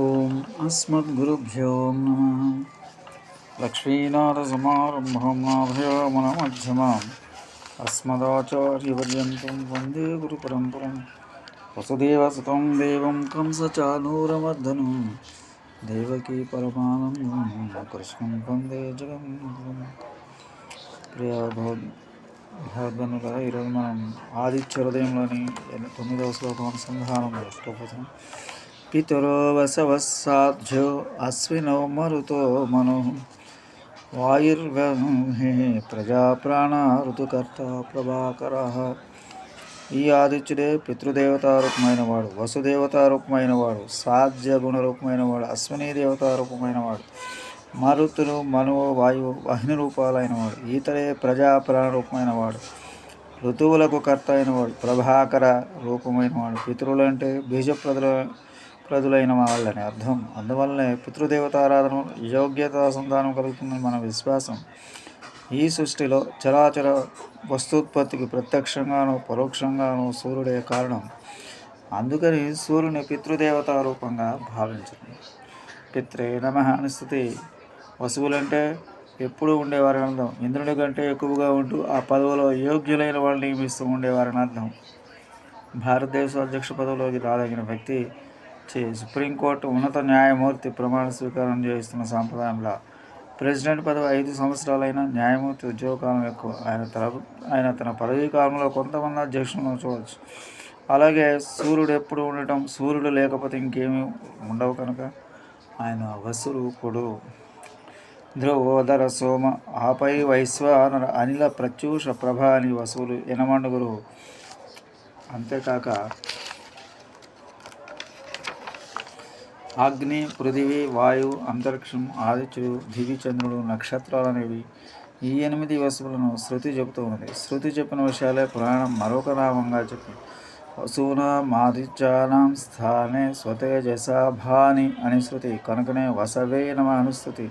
ఓం అస్మద్గురుభ్యో నమ. లక్ష్మీనాథసమారంభం నాభయామనమధ్యమాం అస్మదాచార్యపర్యంతం వందే గురు గురుపరంపరం. వసుదేవసుతం దేవం కంసచానూరమర్దనం దేవకీ పరమానందం కృష్ణం వందే జగన్ ప్రియ భగవద్గనుల ఈరోజు మనం ఆదిత్య హృదయంలోని తొమ్మిదవ శ్లోకం అనుసంధానం. చేసుకోబోతున్నాం పితరో వసవస్సాధ్యో అశ్వినో మరుతో మను ప్రజా ప్రజాప్రాణ ఋతుకర్త ప్రభాకర ఈ ఆదిత్యుడే పితృదేవతారూపమైన వాడు వసుదేవతారూపమైన వాడు సాధ్య గుణరూపమైన వాడు అశ్విని దేవతారూపమైన వాడు మరుతులు మనువు వాయువు వాహిని రూపాలైన వాడు ఈతడే ప్రజాప్రాణ రూపమైన వాడు ఋతువులకు కర్త అయిన వాడు ప్రభాకర రూపమైన వాడు పితృలు బీజప్రదుల ప్రజలైన వాళ్ళని అర్థం. అందువల్లనే పితృదేవతారాధన యోగ్యత సంతానం కలుగుతుందని మన విశ్వాసం. ఈ సృష్టిలో చరాచర వస్తూత్పత్తికి ప్రత్యక్షంగాను పరోక్షంగాను సూర్యుడే కారణం. అందుకని సూర్యుని పితృదేవత రూపంగా భావించింది. పిత్రే నమ అనుస్థితి. వసువులంటే ఎప్పుడూ ఉండేవారని అర్థం. ఇంద్రుడి కంటే ఎక్కువగా ఉంటూ ఆ పదవిలో యోగ్యులైన వాళ్ళు నియమిస్తూ ఉండేవారని అర్థం. భారతదేశ అధ్యక్ష పదవిలోకి రాదగిన వ్యక్తి చే సుప్రీంకోర్టు ఉన్నత న్యాయమూర్తి ప్రమాణ స్వీకారం చేయిస్తున్న సాంప్రదాయంలో ప్రెసిడెంట్ పదవి ఐదు సంవత్సరాలైన న్యాయమూర్తి ఉద్యోగకాలం ఎక్కువ ఆయన తన ఆయన తన పదవీ కాలంలో కొంతమంది అధ్యక్షులను చూడవచ్చు అలాగే సూర్యుడు ఎప్పుడు ఉండటం సూర్యుడు లేకపోతే ఇంకేమీ ఉండవు కనుక ఆయన వసురూపుడు. ధ్రువోదర సోమ ఆపై వైశ్వానర అనిల ప్రత్యూష ప్రభ అని వసువులు ఎనమండుగురు. అంతేకాక అగ్ని పృథివీ వాయువు అంతరిక్షం ఆదిత్యుడు దివి చంద్రుడు నక్షత్రాలు అనేవి ఈ ఎనిమిది వస్తువులను శృతి చెబుతూ ఉన్నది. శృతి చెప్పిన విషయాలే పురాణం మరొక నామంగా చెప్పి. వసూన మాదిత్యానాం స్థానే స్వతేజసాభాని అని శృతి. కనుకనే వసవే నమ అనుస్థుతి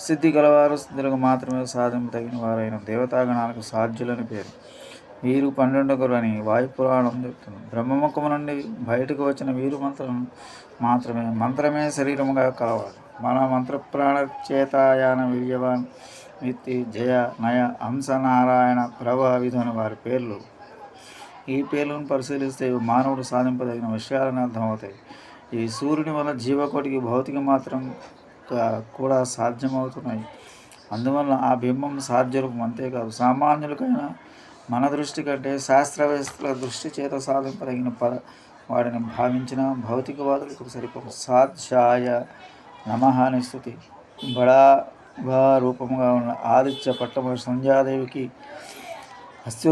సిద్ధి గలవారు సిద్ధులకు మాత్రమే సాధ్యం తగిన వారైన దేవతాగణాలకు సాధ్యులని పేరు. వీరు పన్నెండుగురు అని వాయుపురాణం చెప్తుంది బ్రహ్మముఖము నుండి బయటకు వచ్చిన వీరు మంత్రం మాత్రమే. మంత్రమే శరీరముగా కలవాలి మన మంత్రప్రాణ చేతాయాన వీర్యవాన్ మిత్తి జయ నయ హంస నారాయణ ప్రభావిధుని వారి పేర్లు. ఈ పేర్లను పరిశీలిస్తే మానవుడు సాధింపదగిన విషయాలను అర్థమవుతాయి. ఈ సూర్యుని వల్ల జీవకోటికి భౌతిక మాత్రం కూడా సాధ్యమవుతున్నాయి. అందువల్ల ఆ బింబం సాధ్యరూపం అంతేకాదు. సామాన్యులకైనా మన దృష్టి కంటే శాస్త్రవేత్తల దృష్టి చేత సాధింపదగిన ప వాడిని భావించిన భౌతికవాదులకు సరిపో సాధ్యాయ నమ అని స్థుతి. బడా రూపంగా ఉన్న ఆదిత్య పట్టమ సంధ్యాదేవికి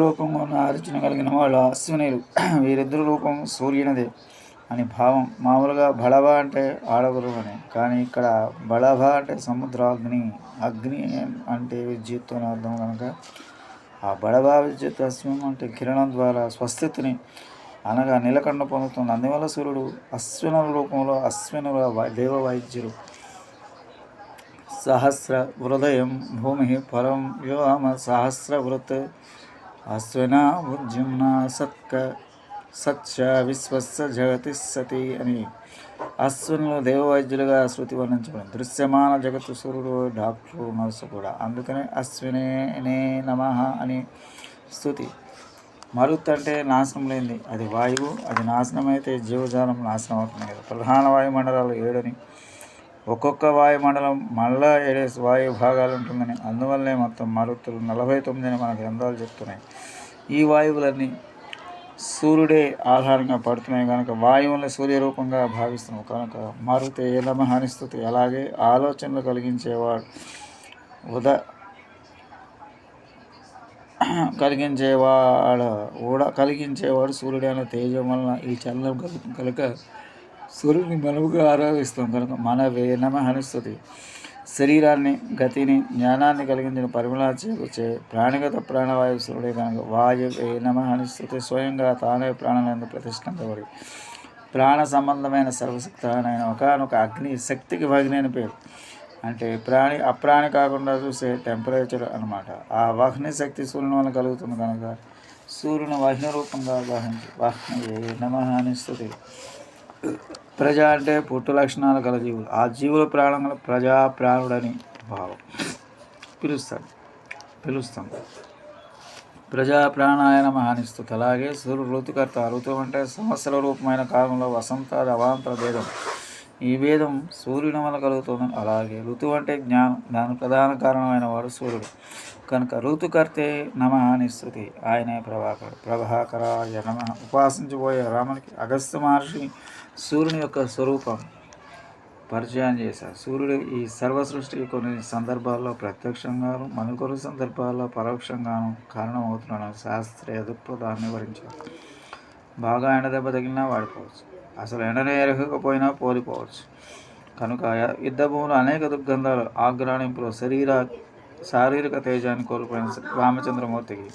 రూపంగా ఉన్న ఆదిత్యను కలిగిన వాళ్ళు అశ్వినీలు. వీరిద్దరు రూపం సూర్యునిదే అని భావం. మామూలుగా బడవ అంటే ఆడగురు అని. కానీ ఇక్కడ బడభ అంటే సముద్రాగ్ని అగ్ని అంటే విద్యుత్ అని అర్థం కనుక ఆ బడభా విద్యుత్ అశ్వం అంటే కిరణం ద్వారా స్వస్థితిని అనగా నీలకండ పొందుతుంది అందువల్ల సూర్యుడు అశ్వినుల రూపంలో అశ్వినుల దేవ వైద్యులు సహస్ర హృదయం భూమి పరం వ్యోమ సహస్ర వృత్ అశ్విన ఉద్యుమ్న సత్క సత్య విశ్వస్స జగతి సతి అని అశ్వినులు దేవవైద్యులుగా శృతి వర్ణించబడింది దృశ్యమాన జగత్తు సూర్యుడు డాక్టరు నర్సు కూడా. అందుకనే అశ్వినే నమ అని స్థుతి మరుత్ అంటే నాశనం లేనిది. అది వాయువు అది నాశనం అయితే జీవజాలం నాశనం అవుతుంది కదా. ప్రధాన వాయుమండలాలు ఏడని. ఒక్కొక్క వాయుమండలం మళ్ళా ఏడేసి వాయు భాగాలు ఉంటుందని. అందువల్లే మొత్తం మరుతులు నలభై తొమ్మిది అని మన గ్రంథాలు చెప్తున్నాయి. ఈ వాయువులన్నీ సూర్యుడే ఆధారంగా పడుతున్నాయి కనుక వాయువులను సూర్యరూపంగా భావిస్తున్నాం. కనుక మారుతే ఏలమ హానిస్తుంది అలాగే ఆలోచనలు కలిగించేవాడు ఉద కలిగించేవాడు ఊడ కలిగించేవాడు సూర్యుడు అనే తేజం వలన ఈ చలనం కనుక సూర్యుడిని మనవుగా ఆరాధిస్తాం. కనుక మన వేనమ హనిస్తుంది శరీరాన్ని గతిని జ్ఞానాన్ని కలిగించిన పరిమళాచే ప్రాణిగత ప్రాణవాయువు శివుడే కనుక వాయువే ఏ నమ స్వయంగా తానే ప్రాణాలను ప్రతిష్ఠించబడి ప్రాణ సంబంధమైన సర్వశక్తమైన ఒకనొక అగ్ని శక్తికి భగ్ని పేరు. అంటే ప్రాణి అప్రాణి కాకుండా చూసే టెంపరేచర్ అనమాట ఆ వాహ్ని శక్తి సూర్యుని వల్ల కలుగుతుంది కనుక సూర్యుని వాహ్ని రూపంగా వాహించి వాహ్ని నమ అనిస్తుంది ప్రజ అంటే పుట్టు లక్షణాలు గల జీవులు. ఆ జీవుల ప్రాణం ప్రజా ప్రాణుడని భావం. పిలుస్తాడు పిలుస్తాం. ప్రజా ప్రాణాయన మహానిస్తుంది అలాగే సూర్యుడు ఋతుకర్త. ఋతువు అంటే సంవత్సర రూపమైన కాలంలో వసంత అవాంతర భేదం. ఈ భేదం సూర్యుని వల్ల కలుగుతుంది అలాగే ఋతువు అంటే జ్ఞానం. దాని ప్రధాన కారణమైన వాడు సూర్యుడు. కనుక ఋతుకర్తే నమ నిస్తుతి ఆయనే ప్రభాకర్. ప్రభాకరాయ నమ. ఉపాసించబోయే రామునికి అగస్త్య మహర్షి సూర్యుని యొక్క స్వరూపం పరిచయం చేశారు. సూర్యుడు ఈ సర్వ సృష్టికి కొన్ని సందర్భాల్లో ప్రత్యక్షంగాను మరికొన్ని సందర్భాల్లో పరోక్షంగాను కారణమవుతున్నాడు శాస్త్రీయ దృక్పథాన్ని వివరించారు. బాగా ఎండ దెబ్బ తగిలినా వాడిపోవచ్చు. అసలు ఎండనే ఎరగకపోయినా పోలిపోవచ్చు. కనుక యుద్ధ భూములు అనేక దుర్గంధాలు ఆగ్రాణింపులు శరీర శారీరక తేజాన్ని కోల్పోయిన రామచంద్రమూర్తికి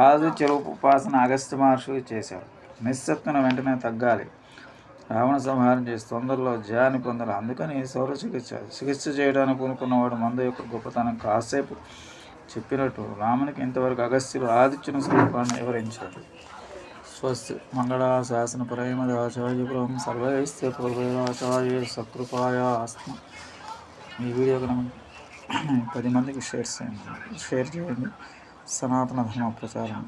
ఆదిత్య ఉపాసన అగస్త్య మహర్షి చేశారు నిస్సత్తున వెంటనే తగ్గాలి. రావణ సంహారం చేసి తొందరలో జయాన్ని పొందాలి. అందుకని సౌర చికిత్స చికిత్స చేయడానికి పూనుకున్నవాడు మందు యొక్క గొప్పతనం కాసేపు చెప్పినట్టు రామునికి ఇంతవరకు అగస్త్యులు ఆదిత్యుని స్వరూపాన్ని వివరించాడు. స్వస్తి మంగళ శాసన ప్రేమదాచార్యపురం సర్వైస్తే పూర్వేదాచార్య సకృపాయ ఆస్మ. ఈ వీడియో కనుక పది మందికి షేర్ చేయండి. షేర్ చేయండి. సనాతన ధర్మ ప్రచారం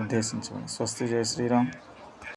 ఉద్దేశించండి స్వస్తి జయ శ్రీరామ్.